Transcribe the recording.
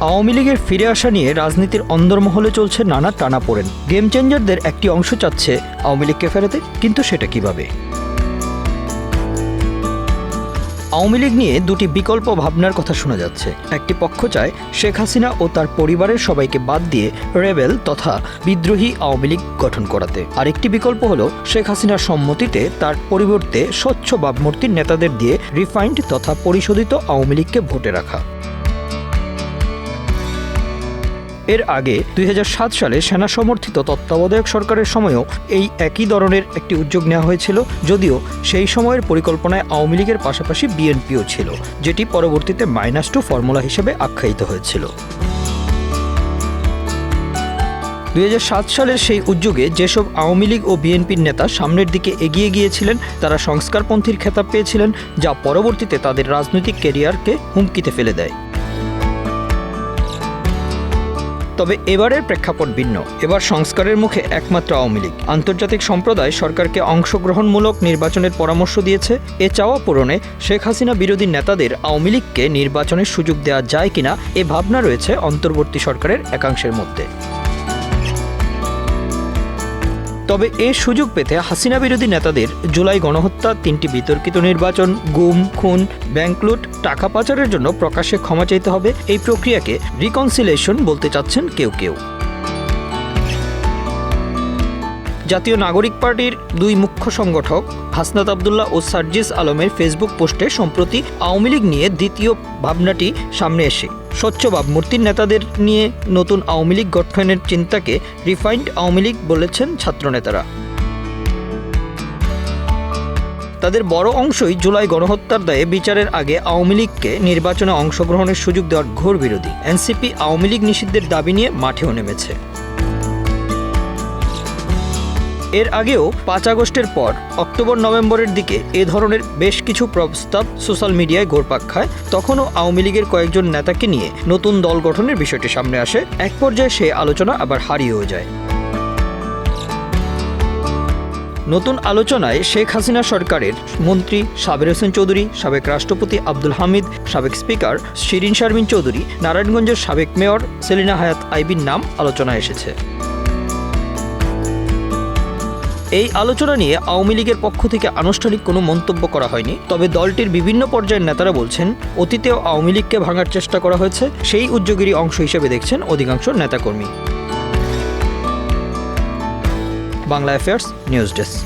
আওয়ামী লীগের ফিরে আসা নিয়ে রাজনীতির অন্দরমহলে চলছে নানা টানাপোড়েন। গেম চেঞ্জারদের একটি অংশ চাচ্ছে আওয়ামী লীগকে ফেরাতে, কিন্তু সেটা কীভাবে? আওয়ামী লীগ নিয়ে দুটি বিকল্প ভাবনার কথা শোনা যাচ্ছে। একটি পক্ষ চায় শেখ হাসিনা ও তার পরিবারের সবাইকে বাদ দিয়ে রেবেল তথা বিদ্রোহী আওয়ামী লীগ গঠন করাতে। আরেকটি বিকল্প হলো শেখ হাসিনার সম্মতিতে তার পরিবর্তে স্বচ্ছ ভাবমূর্তির নেতাদের দিয়ে রিফাইন্ড তথা পরিশোধিত আওয়ামী লীগকে ভোটে রাখা। এর আগে দুই হাজার সাত সালে সেনা সমর্থিত তত্ত্বাবধায়ক সরকারের সময়ও এই একই ধরনের একটি উদ্যোগ নেওয়া হয়েছিল, যদিও সেই সময়ের পরিকল্পনায় আওয়ামী লীগের পাশাপাশি বিএনপিও ছিল, যেটি পরবর্তীতে মাইনাস টু ফর্মুলা হিসেবে আখ্যায়িত হয়েছিল। দুই হাজার সাত সালের সেই উদ্যোগে যেসব আওয়ামী লীগ ও বিএনপির নেতা সামনের দিকে এগিয়ে গিয়েছিলেন, তারা সংস্কারপন্থীর খেতাব পেয়েছিলেন, যা পরবর্তীতে তাদের রাজনৈতিক ক্যারিয়ারকে হুমকিতে ফেলে দেয়। তবে এবারের প্রেক্ষাপট ভিন্ন। এবার সংস্কারের মুখে একমাত্র আওয়ামী লীগ। আন্তর্জাতিক সম্প্রদায় সরকারকে অংশগ্রহণমূলক নির্বাচনের পরামর্শ দিয়েছে। এ চাওয়া পূরণে শেখ হাসিনা বিরোধী নেতাদের আওয়ামী লীগকে নির্বাচনের সুযোগ দেওয়া যায় কিনা এ ভাবনা রয়েছে অন্তর্বর্তী সরকারের একাংশের মধ্যে। তবে এ সুযোগ পেতে হাসিনা বিরোধী নেতাদের জুলাই গণহত্যা, তিনটি বিতর্কিত নির্বাচন, গুম, খুন ব্যাংক লুট টাকা পাচারের জন্য প্রকাশ্যে ক্ষমা চাইতে হবে এই প্রক্রিয়াকে রিকনসিলেশন বলতে চাচ্ছেন কেউ কেউ। জাতীয় নাগরিক পার্টির দুই মুখ্য সংগঠক, হাসনাত আবদুল্লাহ ও সার্জিস আলমের ফেসবুক পোস্টে সম্প্রতি আওয়ামী লীগ নিয়ে দ্বিতীয় ভাবনাটি সামনে এসে। স্বচ্ছ ভাবমূর্তির নেতাদের নিয়ে নতুন আওয়ামী লীগ গঠনের চিন্তাকে রিফাইন্ড আওয়ামী লীগ বলেছেন ছাত্রনেতারা। তাদের বড় অংশই জুলাই গণহত্যার দায়ে বিচারের আগে আওয়ামী লীগকে নির্বাচনে অংশগ্রহণের সুযোগ দেওয়ার ঘোর বিরোধী। এনসিপি আওয়ামী লীগ নিষিদ্ধের দাবি নিয়ে মাঠেও নেমেছে। এর আগেও পাঁচ আগস্টের পর অক্টোবর, নভেম্বরের দিকে এ ধরনের বেশ কিছু প্রস্তাব সোশ্যাল মিডিয়ায় ঘোরপাক খায়। তখনও আওয়ামী লীগের কয়েকজন নেতাকে নিয়ে নতুন দল গঠনের বিষয়টি সামনে আসে। এক পর্যায়ে সে আলোচনা আবার হারিয়েও যায়। নতুন আলোচনায় শেখ হাসিনা সরকারের মন্ত্রী সাবের হোসেন চৌধুরী, সাবেক রাষ্ট্রপতি আব্দুল হামিদ, সাবেক স্পিকার শিরিন শারমিন চৌধুরী, নারায়ণগঞ্জের সাবেক মেয়র সেলিনা হায়াত আইবির নাম আলোচনায় এসেছে। এই আলোচনা নিয়ে আওয়ামী লীগের পক্ষ থেকে আনুষ্ঠানিক কোনো মন্তব্য করা হয়নি। তবে দলটির বিভিন্ন পর্যায়ের নেতারা বলছেন, অতীতেও আওয়ামী লীগকে ভাঙার চেষ্টা করা হয়েছে। সেই উদ্যোগেরই অংশ হিসেবে দেখছেন অধিকাংশ নেতাকর্মী। Bangla affairs news desk.